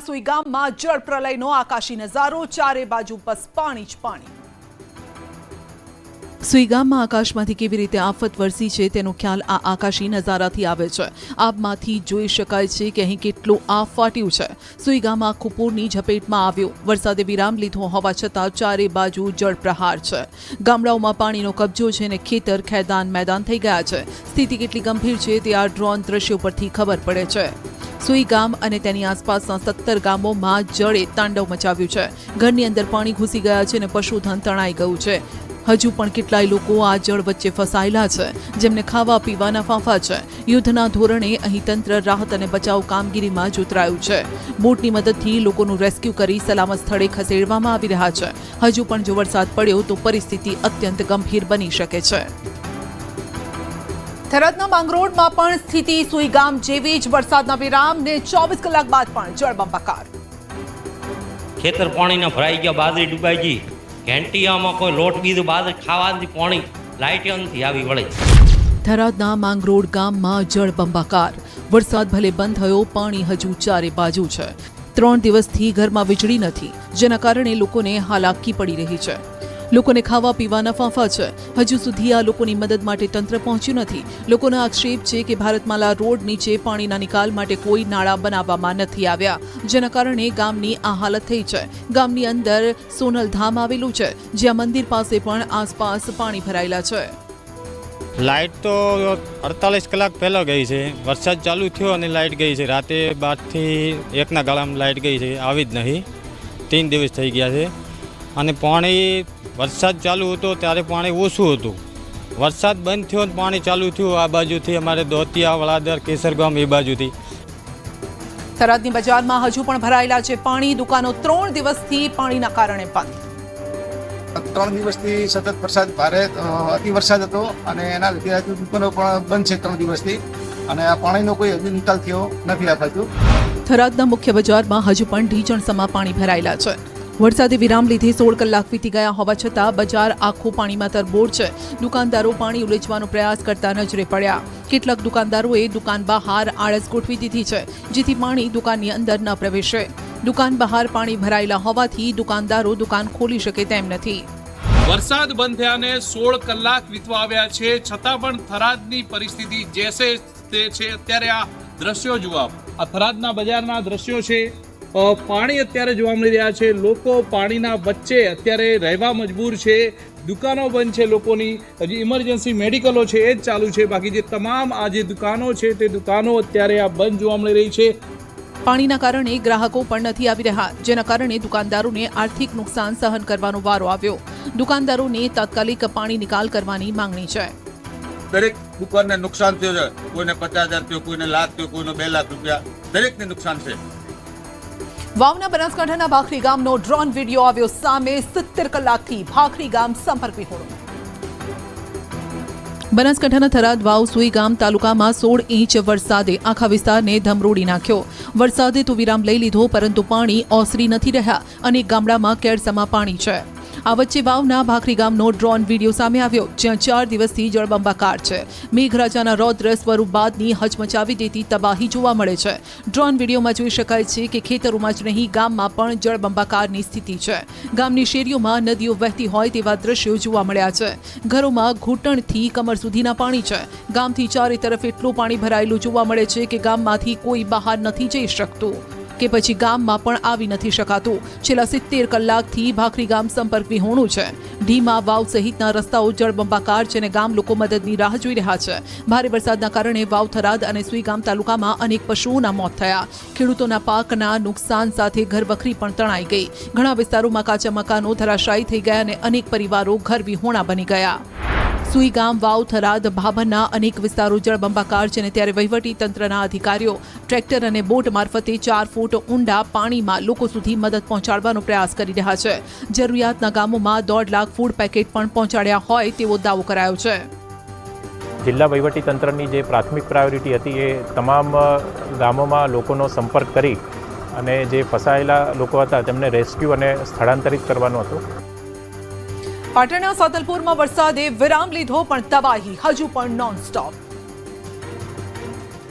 સુઈ ગામમાં જળ પ્રલયનો આકાશી નજારો ચારે બાજુ બસ પાણી જ પાણી. સુઈ ગામમાં આકાશમાંથી કેવી રીતે આફત વરસી છે તેનો ખ્યાલ આ આકાશી નજારાથી આવે છે. આબમાંથી જોઈ શકાય છે કે અહીં કેટલું આફ ફાટ્યું છે. સુઈ ગામ આખું પૂરની ઝપેટમાં આવ્યો. વરસાદે વિરામ લીધો હોવા છતાં ચારે બાજુ જળપ્રહાર છે. ગામડાઓમાં પાણીનો કબજો છે અને ખેતર, ખેદાન મેદાન થઈ ગયા છે. સ્થિતિ કેટલી ગંભીર છે તે આ ડ્રોન દ્રશ્યો પરથી ખબર પડે છે. સુઈ ગામ અને તેની આસપાસના સત્તર ગામોમાં જળે તાંડવ મચાવ્યું છે. ઘરની અંદર પાણી ઘૂસી ગયા છે અને પશુધન તણાઈ ગયું છે. હજુ પણ કેટલાય લોકો આ જળ વચ્ચે ફસાયેલા છે, જેમને ખાવા પીવાના ફાંફા છે. યુદ્ધના ધોરણે અહીં તંત્ર રાહત અને બચાવ કામગીરીમાં જોતરાયું છે. બોટની મદદથી લોકોનું રેસ્ક્યુ કરી સલામત સ્થળે ખસેડવામાં આવી રહ્યા છે. હજુ પણ જો વરસાદ પડ્યો તો પરિસ્થિતિ અત્યંત ગંભીર બની શકે છે. થરાદના માંગરોળમાં પણ સ્થિતિ સુઈગામ જેવી જ વરસાદના વિરામને ચોવીસ કલાક બાદ પણ જળબંબાકાર ખેતર પાણીના ભરાઈ ગયા, બાજરી ડૂબાઈ ગઈ. ઘેંટિયામાં કોઈ લોટ બીજું બાદ ખાવાથી પાણી લાઇટ નથી આવી વળે. થરાદના માંગરોળ ગામમાં જળબંબાકાર વરસાદ ભલે બંધ થયો, પાણી હજુ ચારે બાજુ છે. ત્રણ દિવસથી ઘરમાં વીજળી નથી, જેના કારણે લોકોને હાલાકી પડી રહી છે. લોકોને ખાવા પીવાના ફાંફા છે. હજુ સુધી આ લોકોની મદદ માટે તંત્ર પહોંચ્યું નથી. લોકોનો આક્ષેપ છે કે ભારતમાલા રોડ નીચે પાણીના નિકાલ માટે કોઈ નાળા બનાવવામાં નથી આવ્યા. જેના કારણે ગામની આ હાલત થઈ છે. ગામની અંદર સોનલ ધામ આવેલું છે, જ્યાં મંદિર પાસે પણ આસપાસ પાણી ભરાયેલા છે. લાઇટ તો અડતાલીસ કલાક પહેલાં ગઈ છે. વરસાદ ચાલુ થયો અને લાઇટ ગઈ છે. રાતે બારથી એકના ગાળામાં લાઇટ ગઈ છે. આવી જ નહીં. ત્રણ દિવસ થઈ ગયા છે. અને પાણી વરસાદ ચાલુ હતો ત્યારે પાણી ઓછું હતું. વરસાદ બંધ થયો ને પાણી ચાલુ થયું આ બાજુથી અમારે દોતિયા વડાદર કેસરગામ એ બાજુથી. થરાદની બજારમાં હજુ પણ ભરાયેલા છે પાણી દુકાનો ત્રણ દિવસથી પાણીના કારણે બંધ. ત્રણ દિવસથી સતત વરસાદ ભારે અતિ વરસાદ હતો અને એના લીધે હજુ દુકાનો પણ બંધ છે ત્રણ દિવસથી અને આ પાણીનો કોઈ હજુ નિકાલ થયો નથી આ બાજુ થરાદના મુખ્ય બજારમાં હજુ પણ ઢીચણસમાં પાણી ભરાયેલા છે. વરસાદે વિરામ લીધે સોળ કલાક વીતી ગયા હોવા છતાં બજાર આખું પાણીમાં તરબોળ છે. દુકાનદારો પાણી ઉલેચવાનો પ્રયાસ કરતા નજરે પડ્યા. કેટલાક દુકાનદારોએ દુકાન બહાર આળસ ગોઠવી દીધી છે, જેથી પાણી દુકાનની અંદર ન પ્રવેશે. દુકાન બહાર પાણી ભરાયેલા હોવાથી દુકાનદારો દુકાન ખોલી શકે તેમ નથી. વરસાદ બંધ થયાને સોળ કલાક વીતવા આવ્યા છે, છતાં પણ થરાદની પરિસ્થિતિ જેસે તે છે, અત્યારે આ દ્રશ્યો જોવા. આ થરાદના બજારના દ્રશ્યો છે. પાણી અત્યારે જોવા મળી રહ્યા છે. લોકો પાણીના વચ્ચે અત્યારે રહેવા મજબૂર છે. દુકાનો બંધ છે લોકોની. હજી ઇમરજન્સી મેડિકલો છે એ જ ચાલુ છે. બાકી જે તમામ આ જે દુકાનો છે તે દુકાનો અત્યારે આ બંધ જોવા મળી રહી છે. પાણીના કારણે ગ્રાહકો પણ નથી આવી રહ્યા જેના કારણે દુકાનદારોને આર્થિક નુકસાન સહન કરવાનો વારો આવ્યો. દુકાનદારોને તાત્કાલિક પાણી નિકાલ કરવાની માંગણી છે. દરેક દુકાનને નુકસાન થયું છે. કોઈને પચાસ હજાર થયું કોઈને લાખ થયું કોઈને બે લાખ રૂપિયા. દરેકને નુકસાન છે. વાવના બનાસકાંઠાના ભાખરી ગામનો ડ્રોન વીડિયો આવ્યો સામે સિત્તેર કલાકથી ભાખરી ગામ સંપર્ક વિહોણો બનાસકાંઠાના થરાદ વાવ સુઈ ગામ તાલુકામાં સોળ ઇંચ વરસાદે આખા વિસ્તારને ધમરોડી નાખ્યો. વરસાદે તો વિરામ લઈ લીધો, પરંતુ પાણી ઓસરી નથી રહ્યા અને ગામડામાં કેળસમાં પાણી છે. આ વચ્ચે વાવના ભાખરી ગામનો ડ્રોન વીડિયો સામે આવ્યો, જ્યાં ચાર દિવસથી જળબંબાકાર છે. મેઘરાજાના રૌદ્ર સ્વરૂપ બાદની હચમચાવી દેતી તબાહી જોવા મળે છે. ડ્રોન વિડીયોમાં જોઈ શકાય છે કે ખેતરોમાં જ નહીં, ગામમાં પણ જળબંબાકારની સ્થિતિ છે. ગામની શેરીઓમાં નદીઓ વહેતી હોય તેવા દ્રશ્યો જોવા મળ્યા છે. ઘરોમાં ઘૂંટણથી કમર સુધીના પાણી છે. ગામથી ચારે તરફ એટલું પાણી ભરાયેલું જોવા મળે છે કે ગામમાંથી કોઈ બહાર નથી જઈ શકતું. કે પછી ગામમાં પણ આવી નથી શકાતું. છેલ્લા સિત્તેર કલાકથી ભાખરી ગામ સંપર્ક વિહોણું છે. ઢીમા વાવ સહિતના રસ્તાઓ જળબંબાકાર છે અને ગામ લોકો મદદની રાહ જોઈ રહ્યા છે. ભારે વરસાદના કારણે વાવ થરાદ અને સુઈગામ તાલુકામાં અનેક પશુઓના મોત થયા. ખેડૂતોના પાકના નુકસાન સાથે ઘરવખરી પણ તણાઈ ગઈ. ઘણા વિસ્તારોમાં કાચા મકાનો ધરાશાયી થઈ ગયા અને અનેક પરિવારો ઘર વિહોણા બની ગયા. સુઈ ગામ, વાવ, થરાદ, ભાભરના અનેક વિસ્તારો જળબંબાકાર છે અને ત્યારે વહીવટી તંત્રના અધિકારીઓ ટ્રેક્ટર અને બોટ મારફતે ચાર ફૂટ ઊંડા પાણીમાં લોકો સુધી મદદ પહોંચાડવાનો પ્રયાસ કરી રહ્યા છે. જરૂરિયાતના ગામોમાં દોઢ લાખ ફૂડ પેકેટ પણ પહોંચાડ્યા હોય તેવો દાવો કરાયો છે. જિલ્લા વહીવટી તંત્રની જે પ્રાથમિક પ્રાયોરિટી હતી એ તમામ ગામોમાં લોકોનો સંપર્ક કરી અને જે ફસાયેલા લોકો હતા તેમને રેસ્ક્યુ અને સ્થળાંતરિત કરવાનો હતો. પાટણના સાતલપુરમાં વરસાદે વિરામ લીધો પણ તબાહી. હજુ પણ નોન સ્ટોપ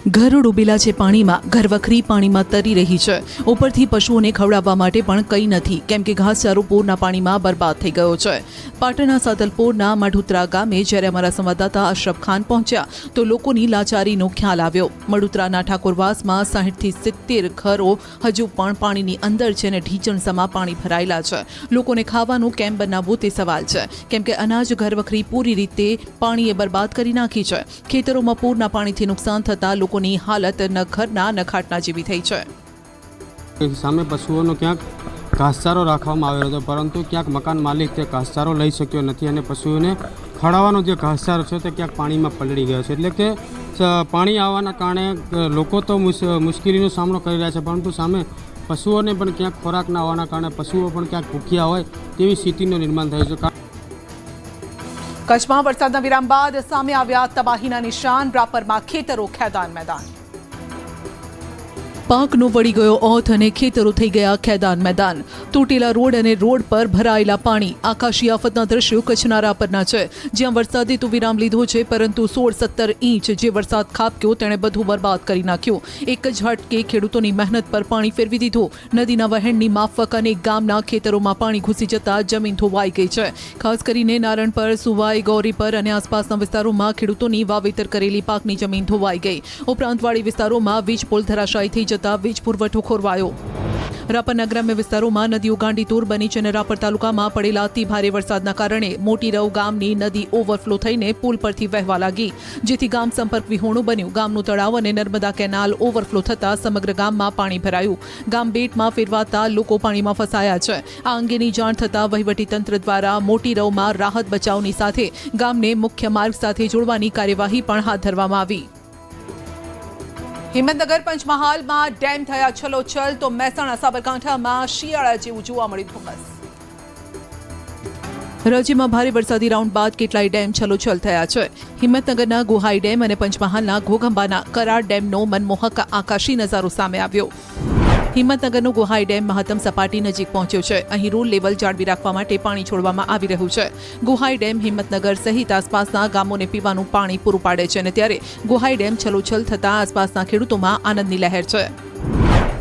ઘરો ડૂબેલા છે પાણીમાં, ઘરવખરી પાણીમાં તરી રહી છે. ઉપરથી પશુઓને ખવડાવવા માટે પણ કંઈ નથી, કેમ કે ઘાસચારો પૂરના પાણીમાં બરબાદ થઈ ગયો છે. પાટણના સાતલપુરના મઢુત્રા ગામે જ્યારે અમારા સંવાદદાતા અશરફ ખાન પહોંચ્યા, તો લોકોની લાચારીનો ખ્યાલ આવ્યો. મડુતરાના ઠાકોરવાસમાં સાહીઠથી સિત્તેર ઘરો હજુ પણ પાણીની અંદર છે અને ઢીચણસામાં પાણી ભરાયેલા છે. લોકોને ખાવાનું કેમ બનાવવું તે સવાલ છે, કેમ કે અનાજ ઘરવખરી પૂરી રીતે પાણીએ બરબાદ કરી નાખી છે. ખેતરોમાં પૂરના પાણીથી નુકસાન થતાં લોકોની હાલત ન ઘરના ન જેવી થઈ છે. સામે પશુઓનો ક્યાંક ઘાસચારો રાખવામાં આવ્યો હતો, પરંતુ ક્યાંક મકાન માલિક તે ઘાસચારો લઈ શક્યો નથી અને પશુઓને ખડાવવાનો જે ઘાસચારો છે તે ક્યાંક પાણીમાં પલળી ગયો છે. એટલે કે પાણી આવવાના કારણે લોકો તો મુશ- મુશ્કેલીનો સામનો કરી રહ્યા છે, પરંતુ સામે પશુઓને પણ ક્યાંક ખોરાક ના આવવાના કારણે પશુઓ પણ ક્યાંક ભૂખ્યા હોય તેવી સ્થિતિનું નિર્માણ થયું છે. કચ્છમાં વરસાદના વિરામ બાદ સામે આવ્યા તબાહીના નિશાન રાપરમાં ખેતરો ખેદાન મેદાન. પાકનો વળી ગયો ઓથ અને ખેતરો થઈ ગયા ખેદાન મેદાન. તૂટેલા રોડ અને રોડ પર ભરાયેલા પાણી આકાશી આફતના દ્રશ્યો કચ્છના રાપરના છે. જ્યાં વરસાદે તો વિરામ લીધો છે, પરંતુ સોળ સત્તર ઇંચ જે વરસાદ ખાબક્યો, તેણે બધું બરબાદ કરી નાખ્યું. એક જ હટકે ખેડૂતોની મહેનત પર પાણી ફેરવી દીધું. નદીના વહેણની માફક અને ગામના ખેતરોમાં પાણી ઘૂસી જતા જમીન ધોવાઈ ગઈ છે. ખાસ કરીને નારણ પર, સુવાઈ, ગૌરી પર અને આસપાસના વિસ્તારોમાં ખેડૂતોની વાવેતર કરેલી પાકની જમીન ધોવાઈ ગઈ. ઉપરાંત વાડી વિસ્તારોમાં વીજ પુલ ધરાશાયી થઈ જતા વીજ પુરવઠો ખોરવાયો. રાપરના ગ્રામ્ય વિસ્તારોમાં નદીઓ ગાંડીતુર બની છે અને રાપર તાલુકામાં પડેલા અતિ ભારે વરસાદના કારણે મોટી રવ ગામની નદી ઓવરફ્લો થઈને પુલ પરથી વહેવા લાગી, જેથી ગામ સંપર્ક વિહોણું બન્યું. ગામનું તળાવ અને નર્મદા કેનાલ ઓવરફ્લો થતા સમગ્ર ગામમાં પાણી ભરાયું. ગામ બેટમાં ફેરવાતા લોકો પાણીમાં ફસાયા છે. આ અંગેની જાણ થતાં વહીવટીતંત્ર દ્વારા મોટી રવમાં રાહત બચાવની સાથે ગામને મુખ્ય માર્ગ સાથે જોડવાની કાર્યવાહી પણ હાથ ધરવામાં આવી. હિંમતનગર પંચમહાલમાં ડેમ થયા છલોછલ, તો મહેસાણા, સાબરકાંઠામાં શિયાળા જેવું જોવા મળ્યું ધુમ્મસ. રાજ્યમાં ભારે વરસાદી રાઉન્ડ બાદ કેટલાય ડેમ છલોછલ થયા છે. હિંમતનગરના ગુહાઈ ડેમ અને પંચમહાલના ઘોઘંબાના કરાર ડેમનો મનમોહક આકાશી નજારો સામે આવ્યો. હિંમતનગરનો ગુહાઈ ડેમ મહત્તમ સપાટી નજીક પહોંચ્યો છે. અહીં રૂલ લેવલ જાળવી રાખવા માટે પાણી છોડવામાં આવી રહ્યું છે. ગુહાઈ ડેમ હિંમતનગર સહિત આસપાસના ગામોને પીવાનું પાણી પૂરું પાડે છે અને ત્યારે ગુહાઈ ડેમ છલોછલ થતાં આસપાસના ખેડૂતોમાં આનંદની લહેર છે.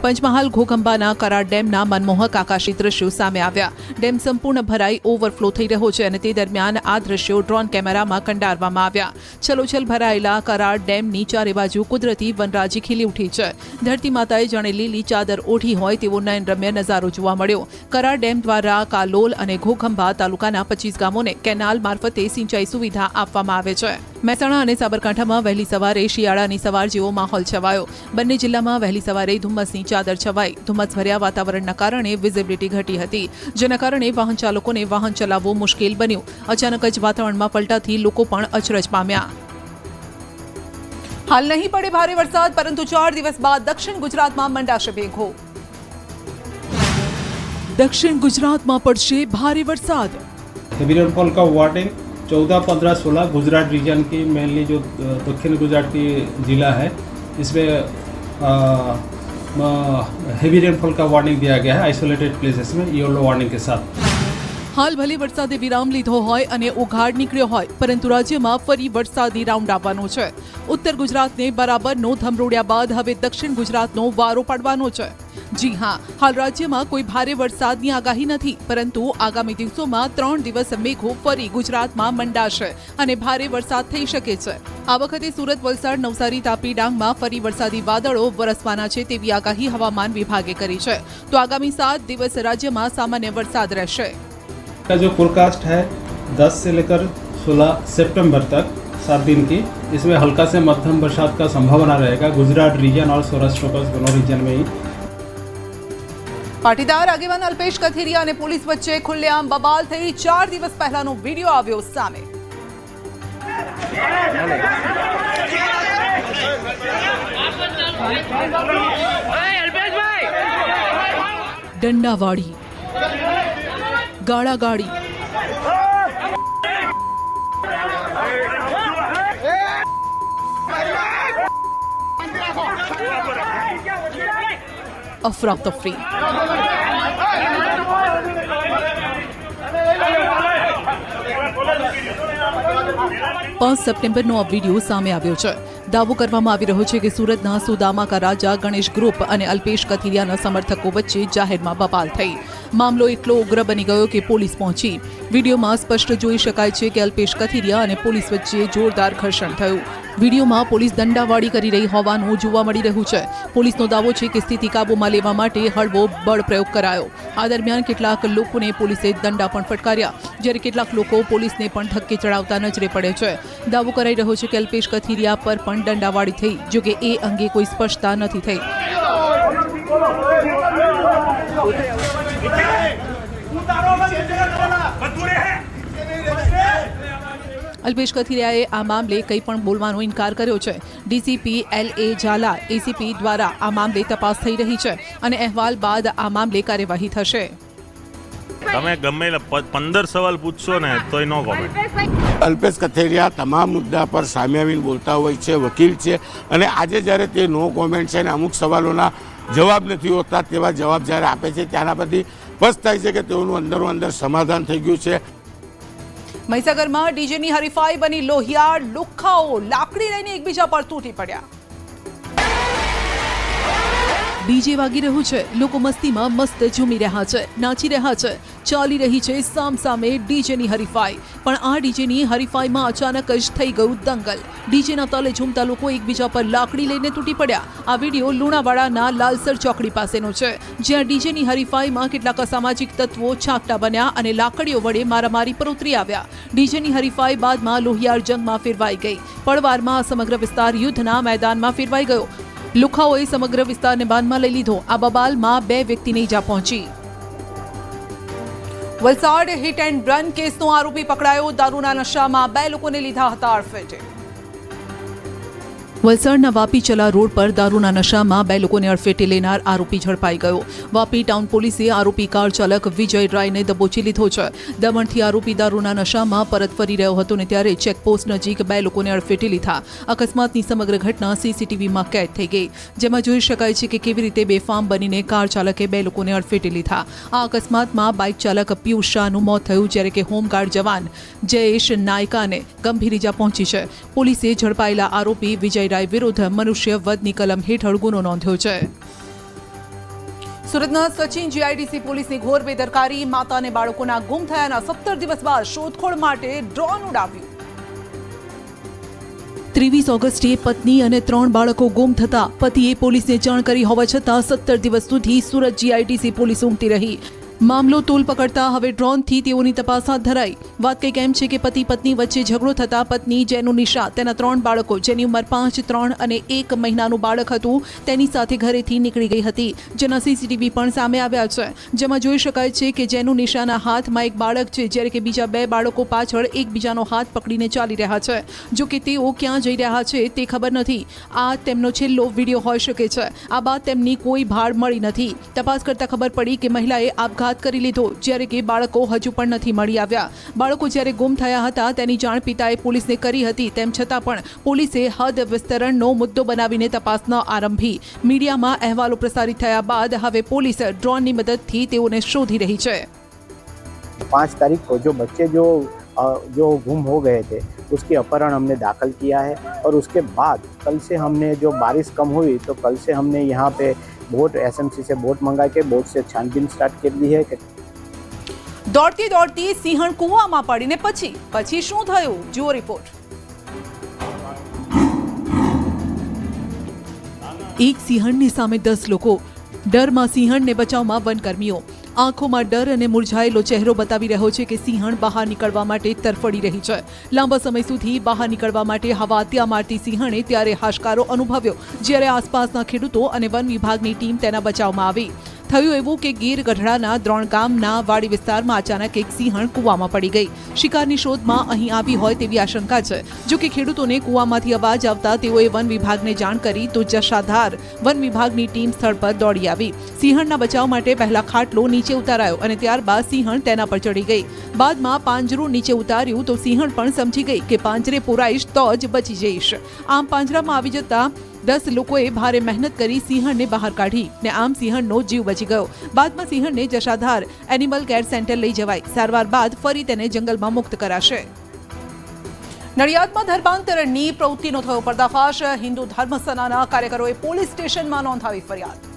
પંચમહાલ ઘોઘંબાના કરાર ડેમના મનમોહક આકાશી દ્રશ્યો સામે આવ્યા. ડેમ સંપૂર્ણ ભરાઈ, ઓવરફ્લો થઈ રહ્યો છે અને તે દરમિયાન આ દ્રશ્યો ડ્રોન કેમેરામાં કંડારવામાં આવ્યા. છલોછલ ભરાયેલા કરાર ડેમની ચારે બાજુ કુદરતી વનરાજી ખીલી ઉઠી છે. ધરતી માતાએ જાણે લીલી ચાદર ઓઢી હોય તેવો નયનરમ્ય નજારો જોવા મળ્યો. કરાર ડેમ દ્વારા કાલોલ અને ઘોઘંબા તાલુકાના પચીસ ગામોને કેનાલ મારફતે સિંચાઈ સુવિધા આપવામાં આવે છે. મહેસાણા અને સાબરકાંઠામાં વહેલી સવારે શિયાળાની સવાર જેવો માહોલ છવાયો. બંને જિલ્લામાં વહેલી સવારે ધુમ્મસની ચાદર છવાઈ. ધુમ્મસ ભર્યા વાતાવરણના કારણે વિઝિબિલિટી ઘટી હતી, જેના કારણે વાહન ચાલકોને વાહન ચલાવવું મુશ્કેલ બન્યું. અચાનક જ વાતાવરણમાં પલટાથી લોકો પણ અચરજ પામ્યા. હાલ નહીં પડે ભારે વરસાદ, પરંતુ ચાર દિવસ બાદ દક્ષિણ ગુજરાતમાં મંડાશે ભેગો દક્ષિણ ગુજરાતમાં પડશે ભારે વરસાદ. चौदह, पंद्रह, सोलह गुजरात रीजन की मेनली जो दक्षिण गुजरात की ज़िला है, इसमें हेवी रेनफॉल का वार्निंग दिया गया है आइसोलेटेड प्लेसेस में येलो वार्निंग के साथ। હાલ ભલે વરસાદે વિરામ લીધો હોય અને ઉઘાડ નીકળ્યો હોય, પરંતુ રાજ્યમાં ફરી વરસાદી રાઉન્ડ આવવાનો છે. ઉત્તર ગુજરાતને બરાબરનો ધમરોડ્યા બાદ હવે દક્ષિણ ગુજરાતનો વારો પાડવાનો છે. જી હા, હાલ રાજ્યમાં કોઈ ભારે વરસાદની આગાહી નથી, પરંતુ આગામી દિવસોમાં ત્રણ દિવસ મેઘો ફરી ગુજરાતમાં મંડાશે અને ભારે વરસાદ થઈ શકે છે. આ વખતે સુરત, વલસાડ, નવસારી, તાપી, ડાંગમાં ફરી વરસાદી વાદળો વરસવાના છે તેવી આગાહી હવામાન વિભાગે કરી છે. તો આગામી સાત દિવસ રાજ્યમાં સામાન્ય વરસાદ રહેશે. का जो फोरकास्ट है 10 से लेकर 16 सितंबर तक सात दिन की इसमें हल्का से मध्यम बरसात का संभावना रहेगा गुजरात रीजन और सौराष्ट्र फोकस दोनों रीजन में ही પાટીદાર આગેવાન અલ્પેશ કથિરિયા અને પોલીસ વચ્ચે ખુલ્લેઆમ બબાલ થઈ ચાર દિવસ પહેલાનો વિડીયો આવ્યો સામે દંડાવાળી ગાળાગાળી અફરાતફરી પાંચ સપ્ટેમ્બરનો આ વીડિયો સામે આવ્યો છે. દાવો કરવામાં આવી રહ્યો છે કે સુરતના સુદામા રાજા ગણેશ ગ્રુપ અને અલ્પેશ કથિરિયાના સમર્થકો વચ્ચે જાહેરમાં બબાલ થઈ. મામલો એટલો ઉગ્ર બની ગયો કે પોલીસ પહોંચી. વિડીયોમાં સ્પષ્ટ જોઈ શકાય છે કે અલ્પેશ કથિરિયા અને પોલીસ વચ્ચે જોરદાર ઘર્ષણ થયું. વિડીયોમાં પોલીસ દંડાવાળી કરી રહી હોવાનું જોવા મળી રહ્યું છે. પોલીસનો દાવો છે કે સ્થિતિ કાબૂમાં લેવા માટે હળવો બળ કરાયો. આ દરમિયાન કેટલાક લોકોને પોલીસે દંડા પણ ફટકાર્યા. જ્યારે કેટલાક લોકો પોલીસને પણ ધક્કે ચડાવતા નજરે પડે છે. દાવો કરાઈ રહ્યો છે કે અલ્પેશ કથિરિયા પર પણ દંડાવાળી થઈ જોકે એ અંગે કોઈ સ્પષ્ટતા નથી થઈ. અલ્પેશ કથિરિયાએ આ મામલે કંઈ પણ બોલવાનો ઇનકાર કર્યો છે. DCP L A Zala, ACP દ્વારા આ મામલે તપાસ થઈ રહી છે અને અહેવાલ બાદ આ મામલે કાર્યવાહી થશે. તમે ગમે પંદર સવાલ પૂછશો ને તોય નો કોમેન્ટ અલ્પેશ કથેરિયા તમામ મુદ્દા પર સામે આવીને બોલતા હોય છે વકીલ છે. અને આજે જ્યારે તે નો કોમેન્ટ છે અને અમુક સવાલોના જવાબ નથી હોતા તેવા જવાબ જ્યારે આપે છે ત્યાંના પરથી સ્પષ્ટ થાય છે કે તેઓનું અંદરો અંદર સમાધાન થઈ ગયું છે. મહીસાગરમાં ડીજેની હરીફાઈ બની લોહિયાળ લુખાઓ લાકડી લઈને એકબીજા પર તૂટી પડ્યા. ડીજે વાગી રહ્યું છે. લોકો મસ્તીમાં મસ્ત ઝૂમી રહ્યા છે નાચી રહ્યા છે. ચાલી રહી છે સામસામે ડીજેની હરીફાઈ. પણ આ ડીજેની હરીફાઈમાં અચાનક જ થઈ ગયું દંગલ. ડીજેના તલે ઝૂમતા લોકો એકબીજા પર લાકડી લઈને તૂટી પડ્યા. આ વીડિયો લુણાવાડાના લાલસર ચોકડી પાસેનો છે, જ્યાં ડીજેની હરીફાઈમાં કેટલાક અસામાજિક તત્વો છાંકટા બન્યા અને લાકડીઓ વડે મારામારી પર ઉતરી આવ્યા. ડીજેની હરીફાઈ બાદમાં લોહિયાળ જંગમાં ફેરવાઈ ગઈ. પડવારમાં સમગ્ર વિસ્તાર યુદ્ધના મેદાનમાં ફેરવાઈ ગયો. લુખાઓએ સમગ્ર વિસ્તારને બાંધમાં લઈ લીધો. આ બબાલમાં બે વ્યક્તિને ઈજા પહોંચી. વલસાડ હિટ એન્ડ રન કેસનો આરોપી પકડાયો. દારૂના નશામાં બે લોકોને લીધા હતા અડફેટે. વલસાડના વાપી ચલા રોડ પર દારૂના નશામાં બે લોકોને અડફેટે લેનાર આરોપી ઝડપાઈ ગયો. વાપી ટાઉન પોલીસે આરોપી કાર ચાલક વિજય રાયને દબોચી લીધો છે. દમણથી આરોપી દારૂના નશામાં પરત ફરી રહ્યો હતો ને ત્યારે ચેકપોસ્ટ નજીક બે લોકોને અડફેટે લીધા. અકસ્માતની સમગ્ર ઘટના સીસીટીવીમાં કેદ થઈ ગઈ. જેમાં જોઈ શકાય છે કે કેવી રીતે બેફામ બનીને કાર ચાલકે બે લોકોને અડફેટે લીધા. આ અકસ્માતમાં બાઇક ચાલક પિયુષ શાહનું મોત થયું, જ્યારે કે હોમગાર્ડ જવાન જયેશ નાયકાને ગંભીર ઇજા પહોંચી છે. પોલીસે ઝડપાયેલા આરોપી વિજય રાય વિરુદ્ધ મનુષ્ય વધની કલમ હેઠળ ગુનો નોંધ્યો છે. સુરતના સચિન જીઆઈડીસી પોલીસની ઘોર બેદરકારી માતા અને બાળકોના ગુમ થયાના સત્તર દિવસ બાદ શોધખોળ માટે ડ્રોન ઉડાવ્યું. ત્રેવીસ ઓગસ્ટે પત્ની અને ત્રણ બાળકો ગુમ થતા પતિએ પોલીસને જાણ કરી હોવા છતાં સત્તર દિવસ સુધી સુરત જીઆઈડીસી પોલીસ ઉમટી રહી. મામલો તોલ પકડતા હવે ડ્રોનથી તેઓની તપાસ હાથ ધરાઈ. વાત કંઈક એમ છે કે પતિ પત્ની વચ્ચે ઝઘડો થતા પત્ની જેનું નિશા, તેના ત્રણ બાળકો, જેની ઉંમર પાંચ, ત્રણ અને એક મહિનાનું બાળક હતું, તેની સાથે ઘરેથી નીકળી ગઈ હતી. જેના સીસીટીવી પણ સામે આવ્યા છે. જેમાં જોઈ શકાય છે કે જેનું નિશાના હાથમાં એક બાળક છે, જ્યારે કે બીજા બે બાળકો પાછળ એકબીજાનો હાથ પકડીને ચાલી રહ્યા છે. જો કે તેઓ ક્યાં જઈ રહ્યા છે તે ખબર નથી. આ તેમનો છેલ્લો વીડિયો હોઈ શકે છે. આ બાદ તેમની કોઈ ભાડ મળી નથી. તપાસ કરતા ખબર પડી કે મહિલાએ આપઘાત કરી લીધો જ્યારે કે બાળકો હજુ પણ નથી મળી આવ્યા બાળકો જ્યારે ગુમ થયા હતા તેની જાણ પિતાએ પોલીસને કરી હતી તેમ છતાં પણ પોલીસે હદ વિસ્તરણનો મુદ્દો બનાવીને તપાસ ન આરંભી મીડિયામાં અહેવાલો પ્રસારિત થયા બાદ હવે પોલીસ ડ્રોનની મદદથી તેઓને શોધી રહી છે पाँच तारीख को जो बच्चे जो अ, जो गुम हो गए थे उसके अपहरण हमने दाखिल किया है और उसके बाद कल से हमने जो बारिश कम हुई तो कल से हमने यहाँ पे बोट एसएमसी से बोट मंगा के बोट से छानबीन स्टार्ट कर दी है कि દોડતી દોડતી સિંહણ કૂવામાં પડીને પછી પછી શું થયું જુઓ રિપોર્ટ એક સિંહણની સામે દસ લોકો ડરમાં સિંહણને બચાવમાં વનકર્મીઓ આંખોમાં ડર અને મુરઝાયેલો ચહેરો બતાવી રહ્યો છે કે સિંહણ બહાર નીકળવા માટે તરફડી રહી છે. લાંબા સમય સુધી બહાર નીકળવા માટે હવા ત્યાં મારતી સિંહણે ત્યારે હાશકારો અનુભવ્યો. જ્યારે આસપાસના ખેડૂતો અને વન વિભાગની ટીમ તેના બચાવમાં આવી. થયું એવું કે ગીર ગઢડાના દ્રોણ ગામના વાડી વિસ્તારમાં અચાનક એક સિંહણ કૂવામાં પડી ગઈ. શિકારની શોધમાં અહીં આવી હોય તેવી આશંકા છે. જો કે ખેડૂતોને કૂવામાંથી અવાજ આવતા તેઓએ વન વિભાગને જાણ કરી તો જશાધાર વન વિભાગની ટીમ સ્થળ પર દોડી આવી. સિંહણના બચાવ માટે પહેલા ખાટલો નીચે ઉતારાયો અને ત્યારબાદ સિંહણ તેના પર ચડી ગઈ. બાદમાં પાંજરું નીચે ઉતાર્યું તો સિંહણ પણ સમજી ગઈ કે પાંજરે પુરાઈશ તો જ બચી જઈશ. આમ પાંજરામાં આવી જતા દસ લોકોએ ભારે મહેનત કરી સિંહણને બહાર કાઢી ને આમ સિંહણનો જીવ બચી ગયો. બાદમાં સિંહણને જશાધાર એનિમલ કેર સેન્ટર લઈ જવાય. સારવાર બાદ ફરી તેને જંગલમાં મુક્ત કરાશે. નડિયાદમાં ધર્માંતરણની પ્રવૃત્તિનો થયો પર્દાફાશ. હિન્દુ ધર્મ સેનાના કાર્યકરોએ પોલીસ સ્ટેશનમાં નોંધાવી ફરિયાદ.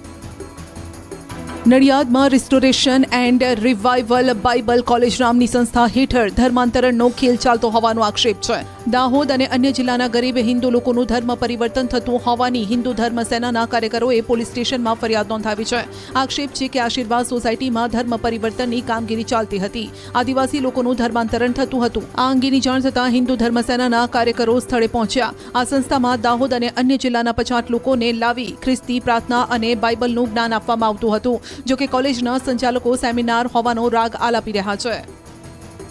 નડિયાદમાં restoration and revival Bible college નામની સંસ્થા હેઠળ ધર્માંતરણનો ખેલ ચાલતો હોવાનો આક્ષેપ છે. દાહોદ અને અન્ય જિલ્લાના ગરીબ હિન્દુ લોકોનું ધર્મ પરિવર્તન થતું હોવાની હિન્દુ ધર્મ સેનાના કાર્યકરોએ પોલીસ સ્ટેશનમાં ફરિયાદ નોંધાવી છે. આક્ષેપ છે કે આશીર્વાદ સોસાયટીમાં ધર્મ પરિવર્તનની કામગીરી ચાલતી હતી. આદિવાસી લોકોનું ધર્માંતરણ થતું હતું. આ અંગેની જાણ થતાં હિન્દુ ધર્મ સેનાના કાર્યકરો સ્થળે પહોંચ્યા. આ સંસ્થામાં દાહોદ અને અન્ય જિલ્લાના પચાસ લોકોને લાવી ખ્રિસ્તી પ્રાર્થના અને બાઇબલનું જ્ઞાન આપવામાં આવતું હતું. જો કે કોલેજના સંચાલકો સેમિનાર હોવાનો રાગ આલાપી રહ્યા છે.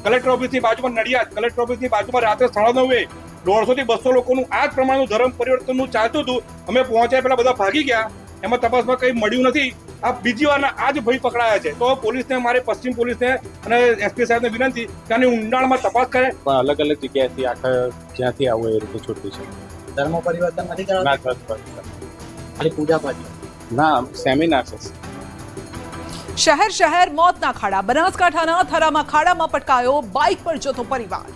કલેક્ટર ઓફિસની બાજુમાં નડિયાદ કલેક્ટર ઓફિસની બાજુમાં રાત્રે સાડા નવે દોઢસો થી બસો લોકોનું આ જ પ્રમાણનું ધર્મ પરિવર્તનનું ચાલતું હતું. અમે પહોંચ્યા પેલા બધા ભાગી ગયા. એમાં તપાસમાં કંઈ મળ્યું નથી. આ બીજી વારના આ જ ભાઈ પકડાયા છે. તો પોલીસને મારે પશ્ચિમ પોલીસને અને એસપી સાહેબને વિનંતી કે આની ઊંડાણમાં તપાસ કરે. પણ અલગ અલગ જગ્યાએથી આખા જ્યાંથી આવું એ રીતે છૂટું છે. ધર્મ પરિવર્તન નથી ના ખાલી પૂજા પાઠ. ના સેમિનાર છે. શહેર શહેર મોતના ખાડા. બનાસકાંઠાના થરામાં ખાડામાં પટકાયો બાઇક પર જતો પરિવાર.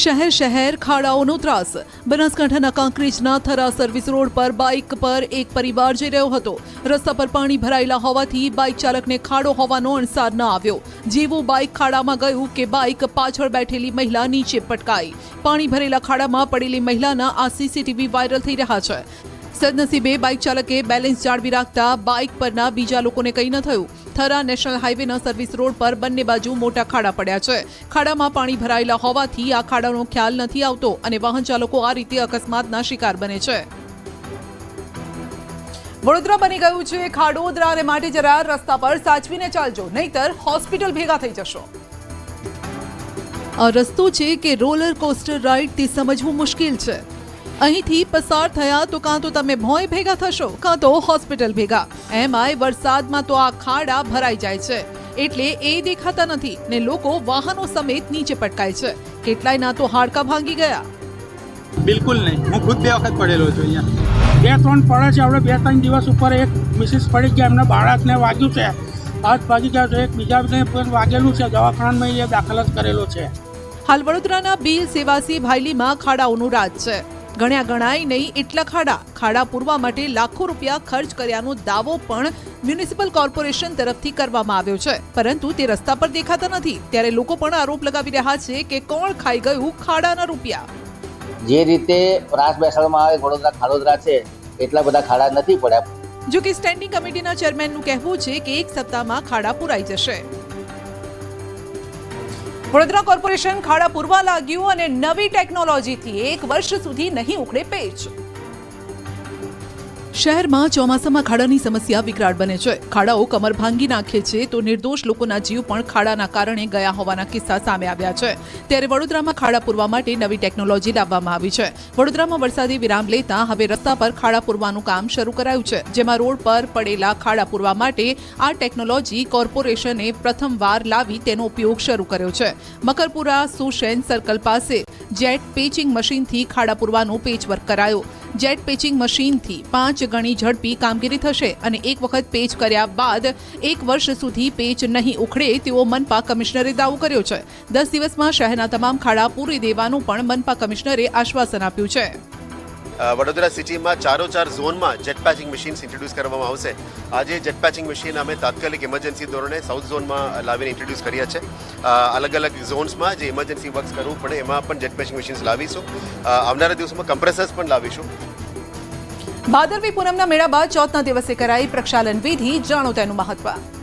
શહેર શહેર ખાડાઓનો ત્રાસ. બનાસકાંઠાના કાંકરેજના થરા સર્વિસ રોડ પર બાઇક પર એક પરિવાર જઈ રહ્યો હતો. રસ્તા પર પાણી ભરાયેલા હોવાથી બાઇક ચાલકને ખાડો હોવાનો અણસાર ન આવ્યો. જેવું બાઇક ખાડામાં ગયું કે બાઇક પાછળ બેઠેલી મહિલા નીચે પટકાઈ. પાણી ભરેલા ખાડામાં પડેલી મહિલાના આ સીસીટીવી વાયરલ થઈ રહ્યા છે. સદનસીબે બાઇક ચાલકે બેલેન્સ જાળવી રાખતા બાઇક પરના બીજા લોકોને કંઈ ન થયું. થરા નેશનલ હાઈવેના સર્વિસ રોડ પર બંને બાજુ મોટા ખાડા પડ્યા છે. ખાડામાં પાણી ભરાયેલા હોવાથી આ ખાડાનો ખ્યાલ નથી આવતો અને વાહન ચાલકો આ રીતે અકસ્માતના શિકાર બને છે. વડોદરા બની ગયું છે ખાડોદરા અને માટે જરા રસ્તા પર સાચવીને ચાલજો, નહીતર હોસ્પિટલ ભેગા થઈ જશો. આ રસ્તો છે કે રોલર કોસ્ટર રાઇડ તે સમજવું મુશ્કેલ છે. અહીંથી પસાર થયા તો કાં તો તમે ભોંય ભેગા થશો કાં તો હોસ્પિટલ ભેગા. એમાંય વરસાદમાં તો આ ખાડા ભરાઈ જાય છે. એટલે એ દેખાતા નથી ને લોકો વાહનો સમેત નીચે પટકાય છે. કેટલાયના તો હાડકા ભાંગી ગયા. બિલકુલ નહીં. હું ખુદ બે વખત પડેલો છું અહીંયા. બે ત્રણ પડે છે. આપણે બે ત્રણ દિવસ ઉપર એક મિસિસ પડી ગયા. એમના બાળકને વાગ્યું છે. હાથ ભાગી ગયા છે. એક બીજાને પણ વાગેલું છે. દવાખાનામાં એ દાખલ જ કરેલો છે. હાલ વડોદરાના બિલ સેવાસી ભાયલીમાં ખાડાઓનું રાજ છે. ગણ્યા ગણાય નહીં એટલા ખાડા. ખાડા પૂરવા માટે લાખો રૂપિયા ખર્ચ કર્યાનો દાવો પણ મ્યુનિસિપલ કોર્પોરેશન તરફથી કરવામાં આવ્યો છે. પરંતુ તે રસ્તા પર દેખાતા નથી. ત્યારે લોકો પણ આરોપ લગાવી રહ્યા છે કે કોણ ખાઈ ગયું ખાડાના રૂપિયા. જે રીતે પ્રાસ બેસાડવામાં આવે વડોદરા ખાડોદરા છે એટલા બધા ખાડા નથી પડ્યા. જો કે સ્ટેન્ડિંગ કમિટીના ચેરમેનનું કહેવું છે કે એક સપ્તાહમાં ખાડા પુરાઈ જશે. વડોદરા કોર્પોરેશન ખાડા પૂરવા લાગ્યું અને નવી ટેકનોલોજીથી એક વર્ષ સુધી નહીં ઉખડે પેચ. શહેરમાં ચોમાસામાં ખાડાની સમસ્યા વિકરાળ બને છે. ખાડાઓ કમર ભાંગી નાખે છે તો નિર્દોષ લોકોના જીવ પણ ખાડાના કારણે ગયા હોવાના કિસ્સા સામે આવ્યા છે. ત્યારે વડોદરામાં ખાડા પૂરવા માટે નવી ટેકનોલોજી લાવવામાં આવી છે. વડોદરામાં વરસાદી વિરામ લેતા હવે રસ્તા પર ખાડા પૂરવાનું કામ શરૂ કરાયું છે. જેમાં રોડ પર પડેલા ખાડા પૂરવા માટે આ ટેકનોલોજી કોર્પોરેશને પ્રથમવાર લાવી તેનો ઉપયોગ શરૂ કર્યો છે. મકરપુરા, સુશેન સર્કલ પાસે જેટ પેચિંગ મશીનથી ખાડા પૂરવાનું પેચવર્ક કરાયો. જેટ પેચિંગ મશીનથી પાંચ ગણી ઝડપી કામગીરી થશે અને એક વખત પેચ કર્યા બાદ એક વર્ષ સુધી પેચ નહીં ઉખડે તેવો મનપા કમિશનરે દાવો કર્યો છે. દસ દિવસમાં શહેરના તમામ ખાડા પૂરી દેવાનું પણ મનપા કમિશનરે આશ્વાસન આપ્યું છે. વડોદરા સિટીમાં ચારો ચાર ઝોનમાં જેટ પેચિંગ મશીન્સ ઇન્ટ્રોડ્યુસ કરવામાં આવશે. આજે જેટ પેચિંગ મશીન અમે તાત્કાલિક ઇમરજન્સી ધોરણે સાઉથ ઝોનમાં લાવીને ઇન્ટ્રોડ્યુસ કર્યા છે. અલગ અલગ ઝોન્સમાં જે ઇમરજન્સી વર્ક્સ કરવું પડે એમાં પણ જેટ પેચિંગ મશીન્સ લાવીશું. આવનારા દિવસોમાં કમ્પ્રેસર્સ પણ લાવીશું. ભાદરવી પૂનમના મેળા બાદ ચોથના દિવસે કરાઈ પ્રક્ષાલન વિધિ. જાણો તેનું મહત્વ.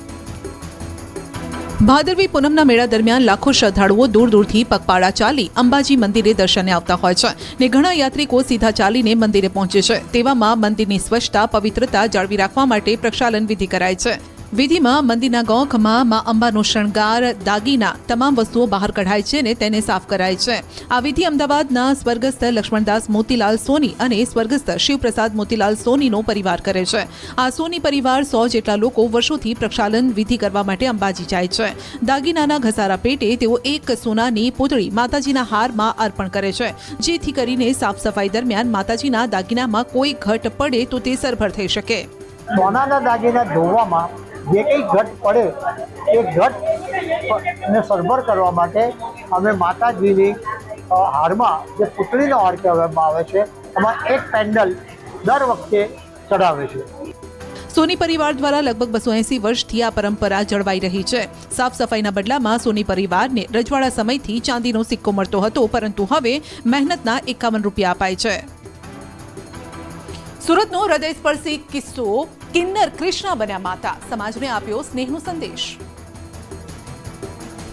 ભાદરવી પૂનમના મેળા દરમિયાન લાખો શ્રદ્ધાળુઓ દૂર દૂરથી પગપાળા ચાલી અંબાજી મંદિરે દર્શને આવતા હોય છે ને ઘણા યાત્રિકો સીધા ચાલીને મંદિરે પહોંચે છે તેવામાં મંદિરની સ્વચ્છતા, પવિત્રતા જાળવી રાખવા માટે પ્રક્ષાલન વિધિ કરાય છે. વિધિમાં મંદિરના ગોખમાં મા અંબાનો શણગાર, દાગીના તમામ વસ્તુઓ બહાર કઢાય છે અને તેને સાફ કરાય છે. આ વિધિ અમદાવાદના સ્વર્ગસ્થ લક્ષ્મણદાસ મોતીલાલ સોની અને સ્વર્ગસ્થ શિવપ્રસાદ મોતીલાલ સોનીનો પરિવાર કરે છે. આ સોની પરિવાર સો જેટલા લોકો વર્ષોથી પ્રક્ષાલન વિધિ કરવા માટે અંબાજી જાય છે. દાગીનાના ઘસારા પેટે તેઓ એક સોનાની પૂતળી માતાજીના હારમાં અર્પણ કરે છે. જેથી કરીને સાફ સફાઈ દરમિયાન માતાજીના દાગીનામાં કોઈ ઘટ પડે તો તે સરભર થઈ શકે. સોનાના દાગીના ધોવામાં જે કંઈ ઘટ પડે, એ ઘટ ને સરભર કરવા માટે અમે માતાજીની હારમાં જે પૂતળીનો હાર કહેવામાં આવે છે, એમાં એક પેન્ડલ દર વખતે ચડાવે છે. સોની પરિવાર દ્વારા લગભગ બસો એસી વર્ષથી આ પરંપરા જળવાઈ રહી છે. સાફ સફાઈના બદલામાં સોની પરિવારને રજવાડા સમયથી ચાંદીનો સિક્કો મળતો હતો, પરંતુ હવે મહેનતના એકાવન રૂપિયા અપાય છે. સુરતનો હૃદયસ્પર્શી કિસ્સો કિન્નર કૃષ્ણા બન્યા માતા. સમાજને આપ્યો સ્નેહનો સંદેશ.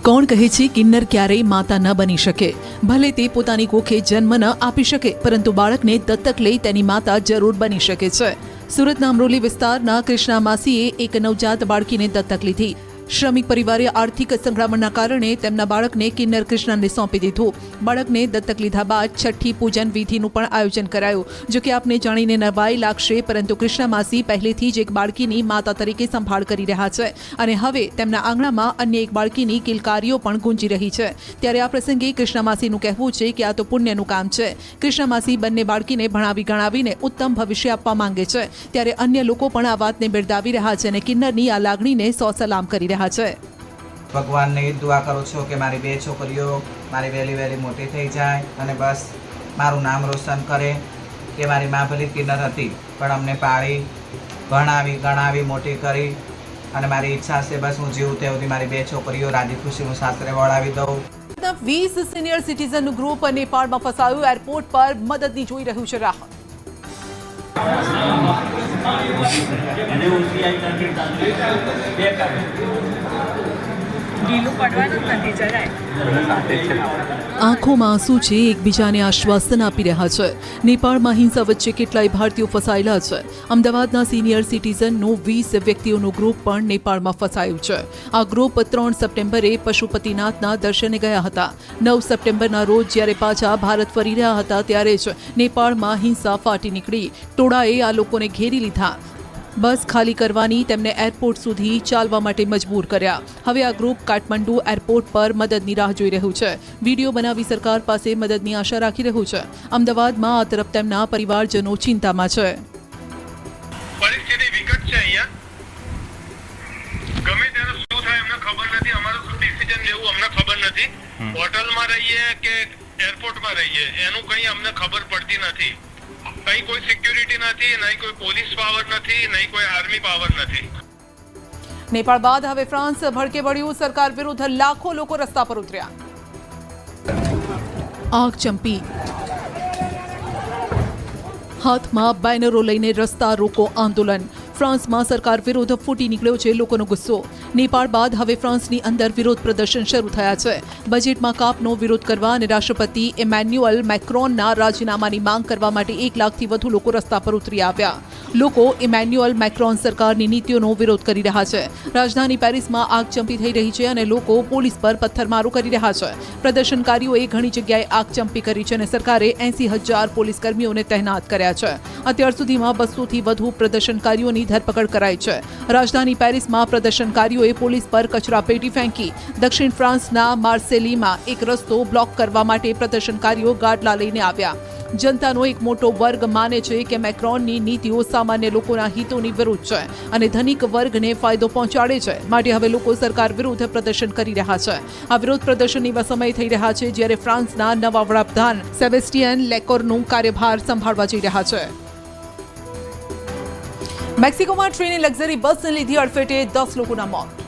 કોણ કહે છે કિન્નર ક્યારેય માતા ન બની શકે? ભલે તે પોતાની કોખે જન્મ ન આપી શકે, પરંતુ બાળકને દત્તક લઈ તેની માતા જરૂર બની શકે છે. સુરતના અમરોલી વિસ્તારના કૃષ્ણા માસીએ એક નવજાત બાળકીને દત્તક લીધી. શ્રમિક પરિવારે આર્થિક સંકળામણના કારણે તેમના બાળકને કિન્નર કૃષ્ણને સોંપી દીધું. બાળકને દત્તક લીધા બાદ છઠ્ઠી પૂજન વિધિનું પણ આયોજન કરાયું. જો કે આપને જાણીને નવાઈ લાગશે, પરંતુ કૃષ્ણા માસી પહેલેથી જ એક બાળકીની માતા તરીકે સંભાળ કરી રહ્યા છે અને હવે તેમના આંગણામાં અન્ય એક બાળકીની કિલકારીઓ પણ ગુંજી રહી છે. ત્યારે આ પ્રસંગે કૃષ્ણા માસીનું કહેવું છે કે આ તો પુણ્યનું કામ છે. કૃષ્ણા માસી બંને બાળકીને ભણાવી ગણાવીને ઉત્તમ ભવિષ્ય આપવા માંગે છે. ત્યારે અન્ય લોકો પણ આ વાતને બિરદાવી રહ્યા છે અને કિન્નરની આ લાગણીને સો સલામ કરી રહ્યા છે. ભગવાનને એ દુઆ કરું છું કે મારી બે છોકરીઓ મારી વહેલી વહેલી મોટી થઈ જાય અને બસ મારું નામ રોશન કરે કે મારી મા ભલી કિન્નર હતી પણ અમને પાળી ભણાવી ગણાવી મોટી કરી અને મારી ઈચ્છા છે બસ હું જીવું તે સુધી મારી બે છોકરીઓ રાજી ખુશીનું સાસરે વળાવી દઉં. વીસ સિનિયર સિટીઝનનું ગ્રુપ નેપાળમાં ફસાયું એરપોર્ટ પર મદદની જોઈ રહ્યું છે રાહત. અને ઓછી આવી નથી બે કાઢ આંખોમાં આંસુ છે એકબીજાને આશ્વાસન આપી રહ્યા છે. નેપાળમાં હિંસા વચ્ચે કેટલાય ભારતીયો ફસાયેલા છે. અમદાવાદના સિનિયર સિટીઝનનું વીસ વ્યક્તિઓનું ગ્રુપ પણ નેપાળમાં ફસાયું છે. આ ગ્રુપ ત્રણ સપ્ટેમ્બરે પશુપતિનાથના દર્શને ગયા હતા. નવ સપ્ટેમ્બરના રોજ જ્યારે પાછા ભારત ફરી રહ્યા હતા ત્યારે જ નેપાળમાં હિંસા ફાટી નીકળી. ટોળાએ આ લોકોને ઘેરી લીધા. બસ ખાલી કરવાની તેમને એરપોર્ટ સુધી ચાલવા માટે મજબૂર કર્યા. હવે આ ગ્રુપ કાઠમંડુ એરપોર્ટ પર મદદની રાહ જોઈ રહ્યું છે. વીડિયો બનાવી સરકાર પાસે મદદની આશા રાખી રહ્યું છે. અમદાવાદમાં આ તરફ તેમના પરિવારજનો ચિંતામાં છે. પરિસ્થિતિ વિકટ છે અહીંયા. ગમે ત્યારે શું થાય અમને ખબર નથી. અમારું શું ડિસિઝન લેવું અમને ખબર નથી. હોટલમાં રહીએ કે એરપોર્ટમાં રહીએ? એનું કંઈ અમને ખબર પડતી નથી. કંઈ કોઈ સિક્યુરિટી નથી, નહીં કોઈ પોલીસ પાવર નથી, નહીં કોઈ આર્મી પાવર નથી. નેપાળ બાદ હવે ફ્રાન્સ ભડકે વળ્યું, સરકાર વિરુદ્ધ લાખો લોકો રસ્તા પર ઉતર્યા. આગ ચંપી. હાથમાં બેનરો લઈને રસ્તા રોકો આંદોલન. ફ્રાન્સમાં સરકાર વિરોધ ફૂટી નીકળ્યો છે લોકોનો ગુસ્સો. નેપાળ બાદ હવે ફ્રાન્સની અંદર વિરોધ પ્રદર્શન શરૂ થયા છે. બજેટમાં કાપનો વિરોધ કરવા અને રાષ્ટ્રપતિ ઇમેન્યુઅલ મેક્રોનના રાજીનામાની માંગ કરવા માટે એક લાખથી વધુ લોકો રસ્તા પર ઉતરી આવ્યા. લોકો ઇમેન્યુઅલ મેક્રોન સરકારની નીતિઓનો વિરોધ કરી રહ્યા છે. રાજધાની પેરિસમાં આગચંપી થઈ રહી છે અને લોકો પોલીસ પર પથ્થરમારો કરી રહ્યા છે. પ્રદર્શનકારીઓએ ઘણી જગ્યાએ આગચંપી કરી છે અને સરકારે એસી હજાર પોલીસ કર્મીઓને તહેનાત કર્યા છે. અત્યાર સુધીમાં બસોથી વધુ પ્રદર્શનકારીઓની ધરપકડ કરાઈ છે. રાજધાની પેરિસમાં પ્રદર્શનકારીઓએ પોલીસ પર કચરા પેટી ફેંકી. દક્ષિણ ફ્રાન્સના માર્સેલીમાં એક રસ્તો બ્લોક કરવા માટે પ્રદર્શનકારીઓ ગાડલા લઈને આવ્યા. જનતાનો એક મોટો વર્ગ માને છે કે મેક્રોનની નીતિઓ સામાન્ય લોકોના હિતોની વિરુદ્ધ છે અને ધનિક વર્ગને ફાયદો પહોંચાડે છે. માટે હવે લોકો સરકાર વિરુદ્ધ પ્રદર્શન કરી રહ્યા છે. આ વિરોધ પ્રદર્શન એવા સમય થઈ રહ્યા છે જ્યારે ફ્રાન્સના નવા વડાપ્રધાન સેબેસ્ટિયન લેકોરનું કાર્યભાર સંભાળવા જઈ રહ્યા છે. મેક્સિકોમાં ટ્રેને લક્ઝરી બસને લીધી અડફેટે દસ લોકોના મોત.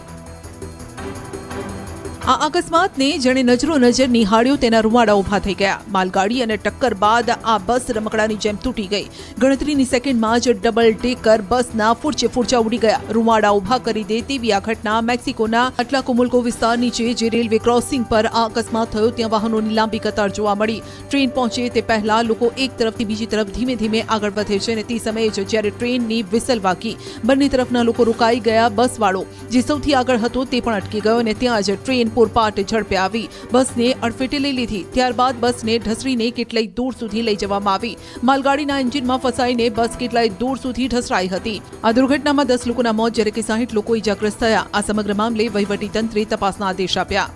આ અકસ્માતને જેણે નજરો નજર નિહાળ્યો તેના રૂવાડા ઊભા થઈ ગયા. માલગાડી અને ટક્કર બાદ આ બસ રમકડાની જેમ તૂટી ગઈ. ગણતરીની સેકન્ડમાં જ ડબલ ડેકર બસના ફૂરચે ફૂરચા ઉડી ગયા. રૂવાડા ઊભા કરી દે તેવી આ ઘટના મેક્સિકોના અટલાકુમુલ્કો વિસ્તાર નીચે જે રેલવે ક્રોસિંગ પર આ અકસ્માત થયો, ત્યાં વાહનોની લાંબી કતાર જોવા મળી. ટ્રેન પહોંચે તે પહેલા લોકો એક તરફથી બીજી તરફ ધીમે ધીમે આગળ વધે છે અને તે સમયે જ જ્યારે ટ્રેનની વિસલ વાગી, બંને તરફના લોકો રોકાઈ ગયા બસવાળો, જે સૌથી આગળ હતો તે પણ અટકી ગયો અને ત્યાં જ ટ્રેન પૂરપાટ ઝડપે આવી. બસને અડફેટે લઈ લીધી. ત્યારબાદ બસને ઢસરીને કેટલાય દૂર સુધી લઈ જવામાં આવી. માલગાડીના એન્જિનમાં ફસાઈને બસ કેટલાય દૂર સુધી ઢસરાઈ હતી. આ દુર્ઘટનામાં દસ લોકોના મોત, જ્યારે કે સાહીઠ લોકો ઇજાગ્રસ્ત થયા. આ સમગ્ર મામલે વહીવટી તંત્રે તપાસના આદેશ આપ્યા.